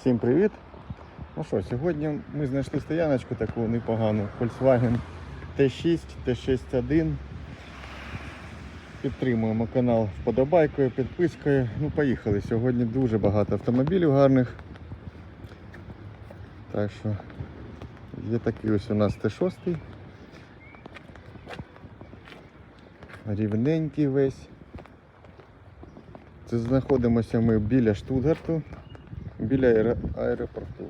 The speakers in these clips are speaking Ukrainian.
Всім привіт! Ну що, сьогодні ми знайшли стояночку таку непогану Volkswagen T6, T61. Підтримуємо канал вподобайкою, підпискою. Ну, поїхали. Сьогодні дуже багато автомобілів гарних. Так що є такий ось у нас Т6. Рівненький весь. Це знаходимося ми біля Штутгарту, біля аеро- аеропорту.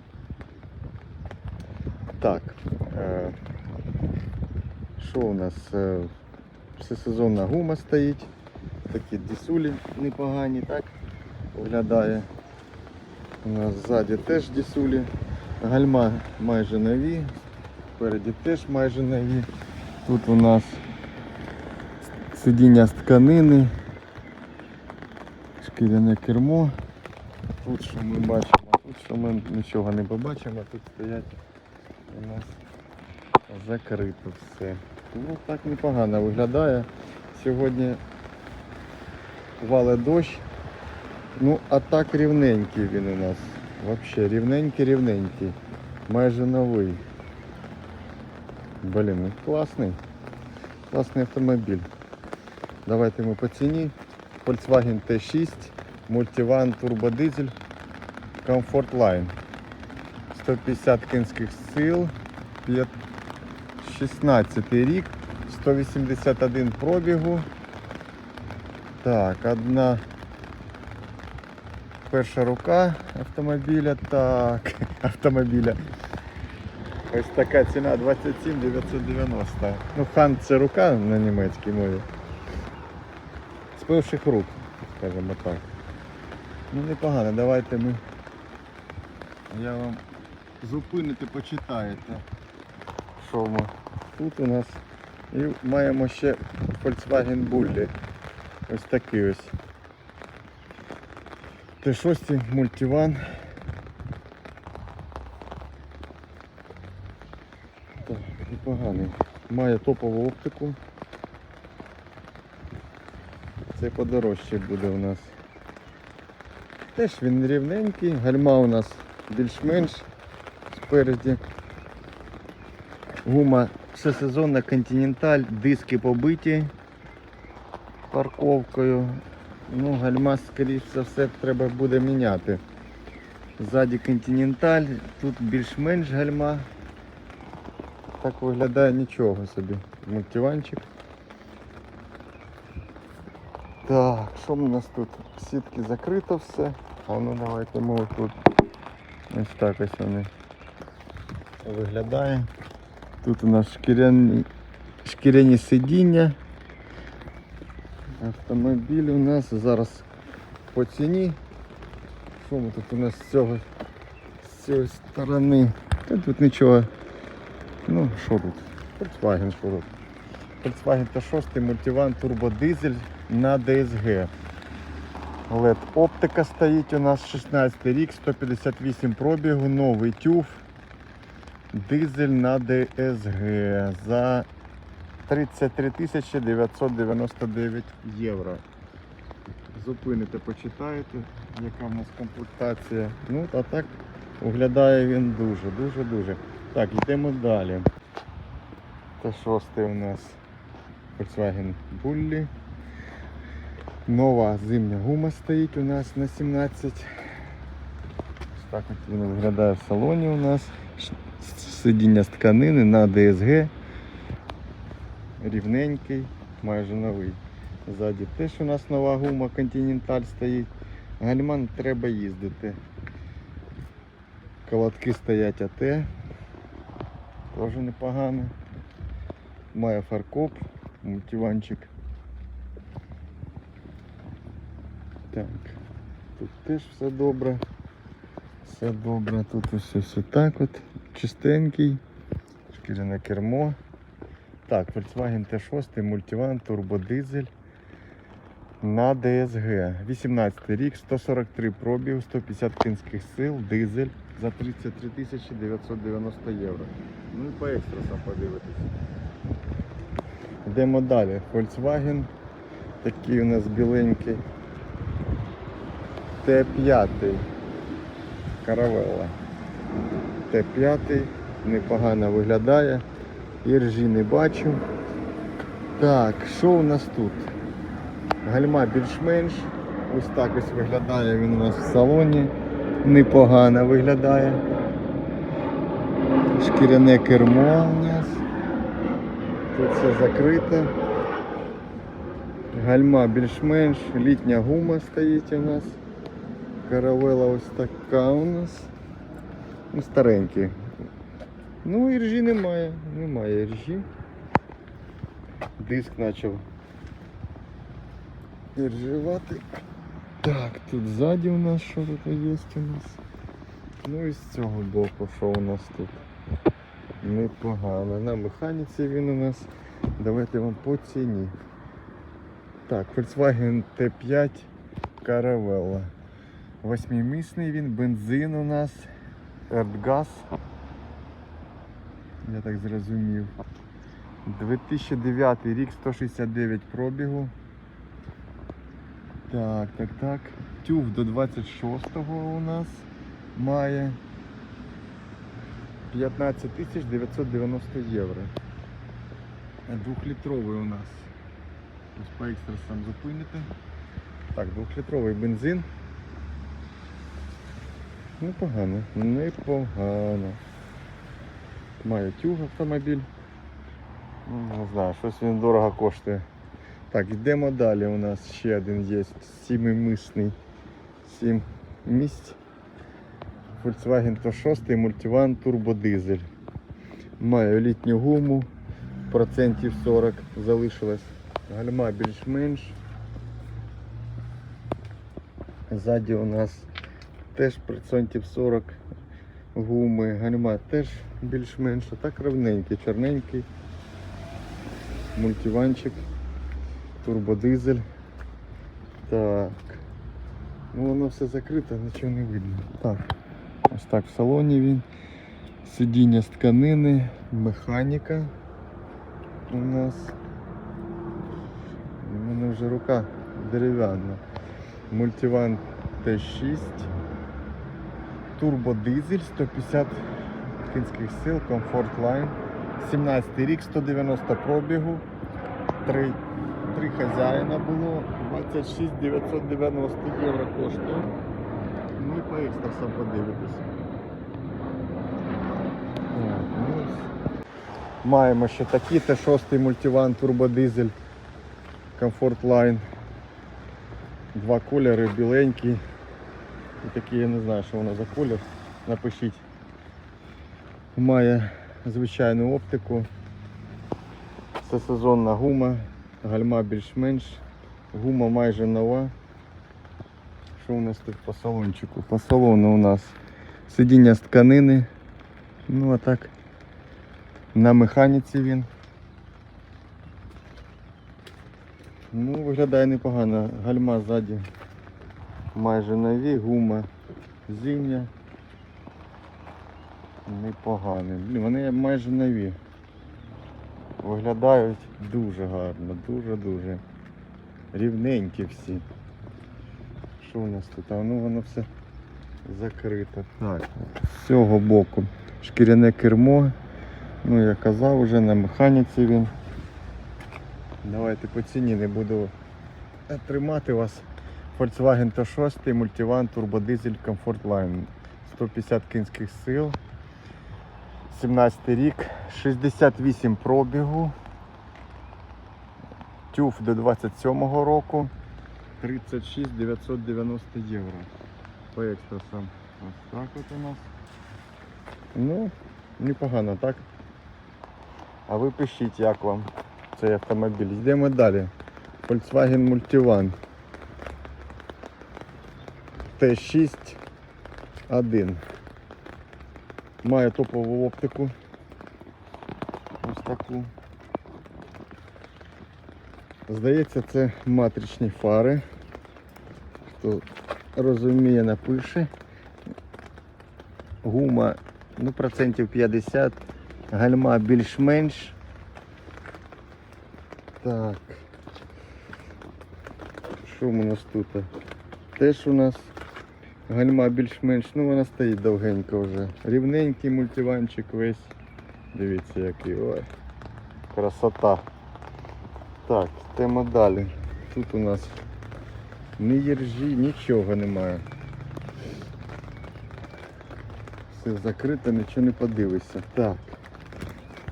Так. Е, що у нас? Е, всесезонна гума стоїть. Такі дісулі непогані, так? Виглядає. У нас ззаді теж дісулі. Гальма майже нові. Спереді теж майже нові. Тут у нас сидіння з тканини, шкіряне кермо. Тут що ми бачимо, тут що ми нічого не побачимо, тут стоять у нас закрито все. Ну так непогано виглядає. Сьогодні вале дощ. Ну а так рівненький він у нас. Взагалі рівненький, рівненький. Майже новий. Блін, ну класний. Класний автомобіль. Давайте ми по ціні. Volkswagen T6, Multivan Turbo Diesel, Comfort Line. 150 кінських сил, 16 рік, 181 пробігу. Так, одна перша рука автомобіля. Так, автомобіля. Ось така ціна 27 990. Ну, хан це рука на німецькій мові. З перших рук, скажімо так. Ну непогано, давайте ми. Я вам зупините, почитаєте. Що ми тут у нас. І маємо ще Volkswagen Bulli. Ось такий ось. Т6 мультиван. Так, непоганий. Має топову оптику. Це подорожче буде у нас. Теж він рівненький, гальма у нас більш-менш спереді. Гума всесезонна континенталь, диски побиті парковкою. Ну, гальма, скоріш за все, треба буде міняти. Ззаді континенталь, тут більш-менш гальма. Так виглядає нічого собі. Мультиванчик. Так, що у нас тут? Сітки закрито все. А ну давайте ми тут. Ось так ось вони виглядає. Тут у нас шкіряні, шкіряні сидіння. Автомобіль у нас зараз по ціні. Що ми тут у нас з цього з цієї сторони? Та тут нічого. Ну, що тут? Volkswagen, що тут? Volkswagen T6 Multivan Turbo Diesel на DSG. LED оптика стоїть у нас 16 рік, 158 пробігу, новий тюф. Дизель на DSG за 33 999 євро. Зупините, почитаєте, яка в нас комплектація. Ну, а так виглядає він дуже, дуже, дуже. Так, йдемо далі. Це шостий у нас Volkswagen Bulli. Нова зимня гума стоїть у нас на 17. Ось так от він виглядає в салоні у нас. Сидіння з тканини на DSG. Рівненький, майже новий. Ззаді теж у нас нова гума Continental стоїть. Гальма не треба їздити. Колодки стоять АТ. Теж непогано. Має фаркоп, мультиванчик. Так, тут теж все добре. Все добре, тут ось ось так от. Чистенький. Шкіряне кермо. Так, Volkswagen T6, Multivan, турбодизель на DSG. 18 рік, 143 пробіг, 150 кінських сил, дизель за 33 тисячі 990 євро. Ну і по екстрасам подивитись. Йдемо далі. Volkswagen. Такий у нас біленький. Т5. каравелла. Т5 непогано виглядає. Іржі не бачу. Так, що у нас тут? Гальма більш-менш. Ось так ось виглядає він у нас в салоні. Непогано виглядає. Шкіряне кермо у нас. Тут все закрито. Гальма більш-менш, літня гума стоїть у нас. Каравела ось така у нас. Ну, старенькі. Ну, іржі немає, немає іржі. Диск почав іржувати. Так, тут ззаді у нас що тут є у нас. Ну і з цього боку, що у нас тут? Непогано. На механіці він у нас. Давайте вам по ціні. Так, Volkswagen T5 Caravella. Восьмимісний він, бензин у нас, Erdgas. Я так зрозумів. 2009 рік, 169 пробігу. Так, так, так. Тюф до 26-го у нас має 15 990 євро. Двухлітровий у нас. Ось по екстрасам зупините. Так, двохлітровий бензин. Непогано, непогано. Має тюг автомобіль. Ну, Не знаю, щось він дорого коштує. Так, йдемо далі. У нас ще один є сімимисний. Сім місць. Volkswagen T6 Multivan Turbo Diesel. Має літню гуму, процентів 40 залишилось. Гальма більш-менш. Ззаді у нас теж процентів 40 гуми, гальма теж більш-менш, так ровненький, чорненький. Мультиванчик, турбодизель. Так. Ну воно все закрито, нічого не видно. Так. Ось так в салоні він. Сидіння з тканини, механіка у нас. У мене вже рука дерев'яна. Мультиван Т6. Турбодизель 150 кінських сил, комфорт лайн. 17 рік, 190 пробігу. Три, три хазяїна було, 26 990 євро коштує. Ну і по екстрасам подивитися. Ну. Маємо ще такі Т6 мультиван турбодизель Comfort Line. Два кольори, біленький. І такі, я не знаю, що воно за колір. Напишіть. Має звичайну оптику. Це сезонна гума, гальма більш-менш, гума майже нова. Що у нас тут по салончику? По салону у нас сидіння з тканини. Ну а так на механіці він. Ну, виглядає непогано. Гальма ззаді майже нові, гума зимня. Непогані. Блін, вони майже нові. Виглядають дуже гарно, дуже-дуже. Рівненькі всі. Що у нас тут? А ну воно все закрито. Так, з цього боку шкіряне кермо. Ну я казав вже на механіці він. Давайте по ціні не буду тримати вас. Volkswagen T6, Multivan, турбодизель Comfort Line. 150 кінських сил. 17 рік, 68 пробігу. Тюф до 27-го року. 36 990 євро. По екстрасам. Ось так от у нас. Ну, непогано, так? А ви пишіть, як вам цей автомобіль. Йдемо далі. Volkswagen Multivan. Т6 1. Має топову оптику. Ось таку. Здається, це матричні фари. Хто розуміє, напише. Гума ну, процентів 50, гальма більш-менш. Так. Що у нас тут? Теж у нас Гальма більш-менш, ну вона стоїть довгенько вже. Рівненький мультиванчик весь. Дивіться який. Ой. Красота. Так, йдемо далі. Тут у нас ні єржі, нічого немає. Все закрито, нічого не подивишся. Так.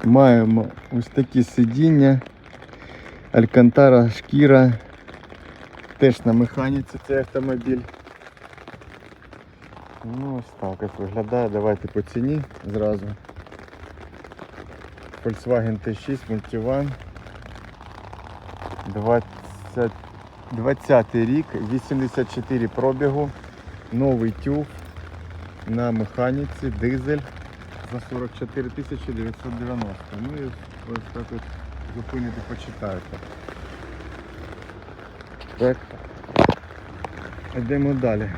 Маємо ось такі сидіння. Алькантара, шкіра. Теж на механіці цей автомобіль. Ну ось так ось виглядає. Давайте по ціні зразу. Volkswagen T6 Multivan. 20, 20 рік, 84 пробігу, новий тюф на механіці, дизель за 44 990. Ну і ось так от зупините, почитаєте. Так. Йдемо далі.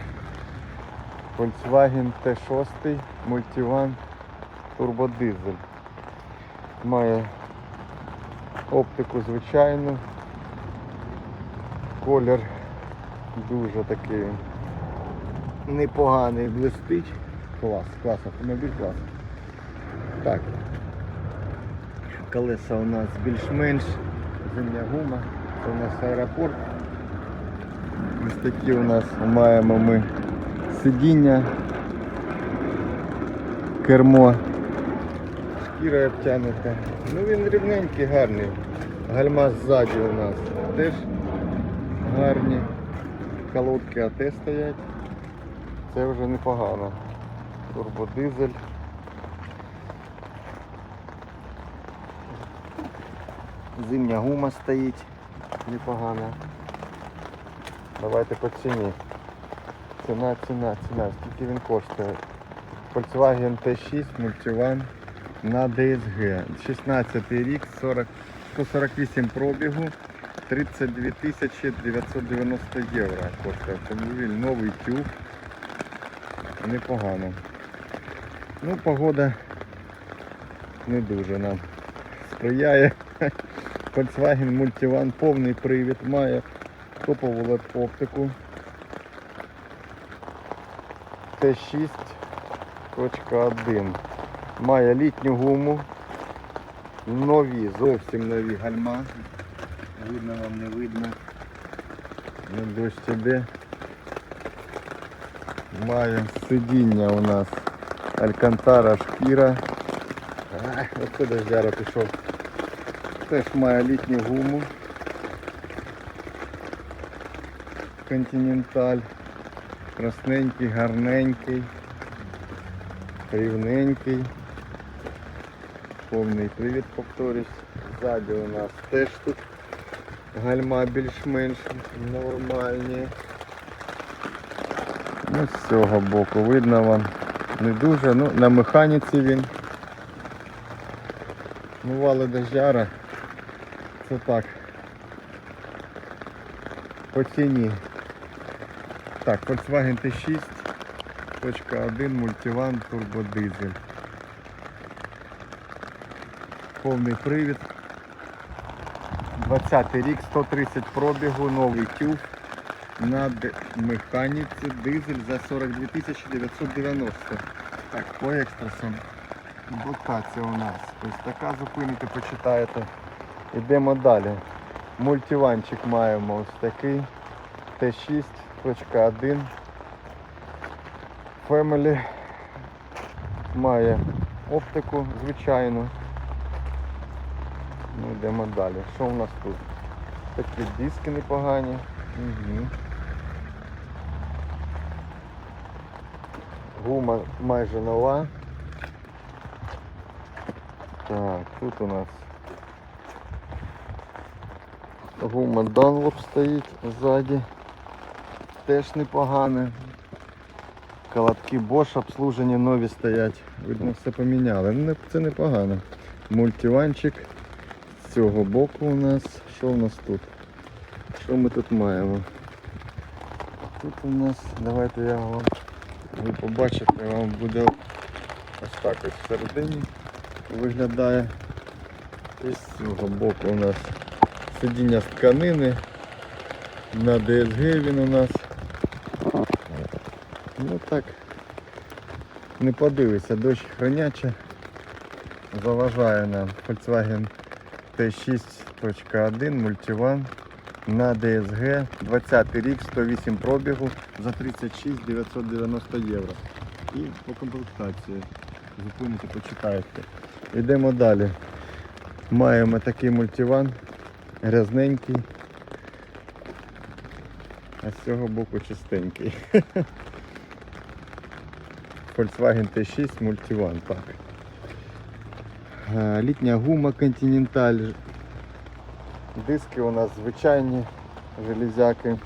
Volkswagen T6 Multivan турбодизель. Має оптику звичайну. Колір дуже такий непоганий, блистить. Клас, клас, автомобіль клас. Так. Колеса у нас більш-менш. Зимня гума. Це у нас аеропорт. Ось такі у нас маємо ми сидіння, кермо, шкіра обтянута. Ну він рівненький, гарний. Гальма ззаді у нас теж гарні. Колодки АТ стоять. Це вже непогано. Турбодизель. Зимня гума стоїть непогана. Давайте по ціні. Ціна, ціна, ціна. Скільки він коштує? Volkswagen T6 Multivan на DSG. 16 рік, 40, 148 пробігу, 32 тисячі 990 євро коштує автомобіль. Новий тюб. Непогано. Ну, погода не дуже нам сприяє. Volkswagen Multivan повний привід має топову LED оптику. Т6.1. Має літню гуму. Нові, зовсім нові гальма. Видно вам не видно. Не дощ іде. Має сидіння у нас Алькантара шкіра. Ай, Откуда ж Яра пішов? Теж має літню гуму. Континенталь. Красненький, гарненький, рівненький. Повний привід, повторюсь. Ззаді у нас теж тут гальма більш-менш нормальні. Ну, з цього боку видно вам не дуже. Ну, на механіці він. Ну, вали дождяра. Це так. По ціні. Так, Volkswagen T6.1 Multivan Turbo Diesel. Повний привід. 20 рік, 130 пробігу, новий тюф на механіці дизель за 42 990. Так, по екстрасам. Блокація у нас. Ось така зупините, почитаєте. Йдемо далі. Мультиванчик маємо ось такий. Т6.1 Family має оптику звичайну. Ну, йдемо далі. Що у нас тут? Такі диски непогані. Угу. Гума майже нова. Так, тут у нас гума Dunlop стоїть ззаді. Теж непогане. Колодки Bosch обслужені нові стоять. Видно, все поміняли. Ну, це непогано. Мультиванчик. З цього боку у нас. Що у нас тут? Що ми тут маємо? Тут у нас, давайте я вам, ви побачите, вам буде ось так ось всередині виглядає. І з цього боку у нас сидіння з тканини. На DSG він у нас. Так не подивишся, дощ храняча заважає нам Volkswagen T6.1 Multivan на DSG 20 рік, 108 пробігу за 36 990 євро. І по комплектації зупините, почитаєте. Йдемо далі. Маємо такий мультиван, грязненький, а з цього боку чистенький. Volkswagen T6 Multivan, так. Е, Літня гума Continental. Диски у нас звичайні железяки,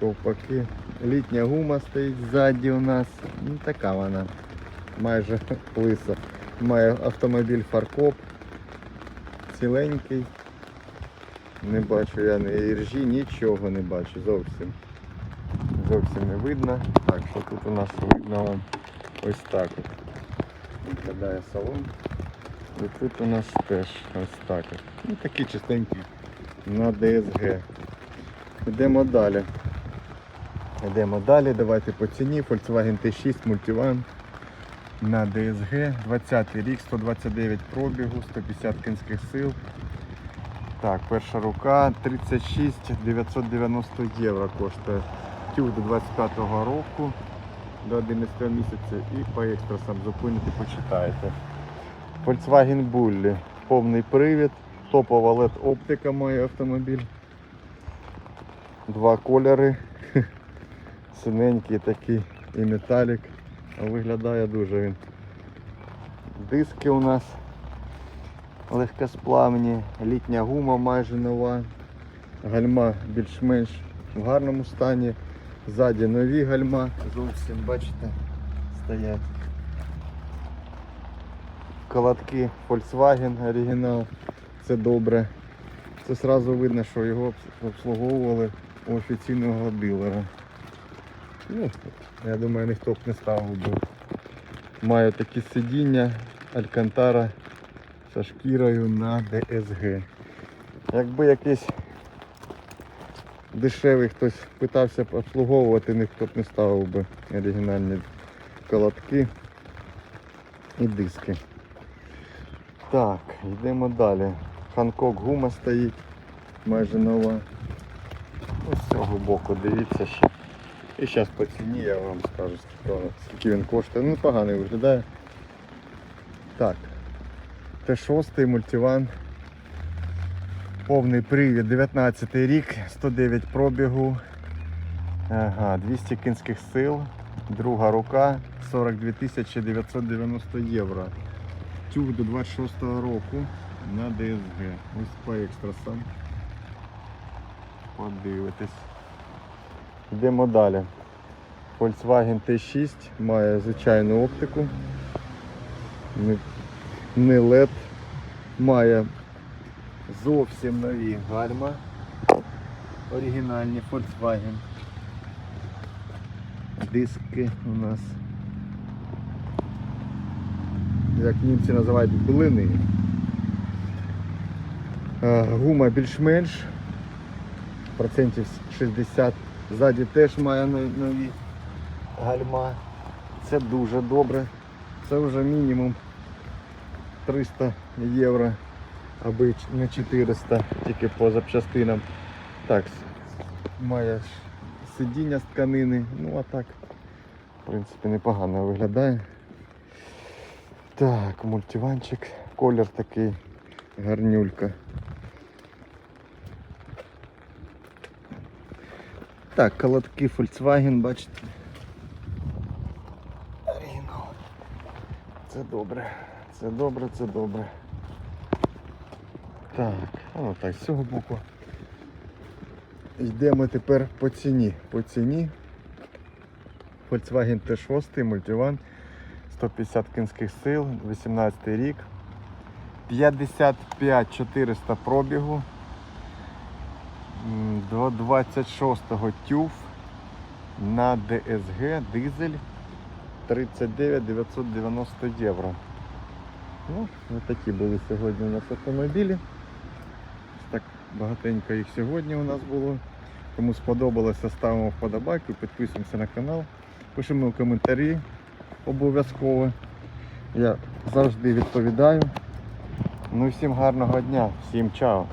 ковпаки. Літня гума стоїть ззаді у нас. Ну, така вона. Майже лиса. Має автомобіль фаркоп. Ціленький. Не бачу я ні іржі, нічого не бачу зовсім. Зовсім не видно. Так, що тут у нас видно вам ось так от. Виглядає салон. І тут у нас теж ось так. от. Ну такі чистенькі на DSG. Йдемо далі. Йдемо далі, давайте по ціні. Volkswagen T6 Multivan на DSG. 20 рік, 129 пробігу, 150 кінських сил. Так, перша рука 36 990 євро коштує. Тюк до 25-го року, до 11 місяця і по екстрасам зупините, почитаєте. Volkswagen Bulli, повний привід, топова LED оптика має автомобіль. Два кольори. Синенький такий і металік. Виглядає дуже він. Диски у нас легкосплавні, літня гума майже нова. Гальма більш-менш в гарному стані. Ззаді нові гальма. Зовсім бачите, стоять. Колодки Volkswagen оригінал. Це добре. Це одразу видно, що його обслуговували у офіційного дилера. Ну, я думаю, ніхто б не ставив би. Маю такі сидіння Алькантара зі шкірою на DSG. Якби якийсь дешевий хтось питався б обслуговувати, ніхто б не ставив би оригінальні колодки і диски. Так, йдемо далі. Ханкок гума стоїть, майже нова. Ось з цього боку, дивіться ще. І зараз по ціні я вам скажу, скільки він коштує. Ну, поганий виглядає. Так. Т6 мультиван. Повний привід, 19 рік, 109 пробігу. Ага, 200 кінських сил, друга рука, 42 тисячі 990 євро. Тюг до 26 року на DSG. Ось по екстрасам. Подивитись. Йдемо далі. Volkswagen T6 має звичайну оптику. Не LED. Має зовсім нові гальма. Оригінальні Volkswagen. Диски у нас. Як німці називають блини. Гума більш-менш. Процентів 60. Ззаді теж має нові гальма. Це дуже добре. Це вже мінімум 300 євро, аби не 400, тільки по запчастинам. Так, має сидіння з тканини, ну а так, в принципі, непогано виглядає. Так, мультиванчик, колір такий, гарнюлька. Так, колодки Volkswagen, бачите. Це добре. Це добре, це добре. Так, ну так, з цього боку. Йдемо тепер по ціні. По ціні. Volkswagen T6, мультиван, 150 кінських сил, 18 рік. 55 400 пробігу. До 26-го тюф на DSG дизель 39 990 євро. Ну, ось такі були сьогодні у нас автомобілі. Багатенько їх сьогодні у нас було. Кому сподобалося, ставимо вподобайку, підписуємося на канал. пишемо коментарі обов'язково. Я завжди відповідаю. Ну і всім гарного дня, всім чао.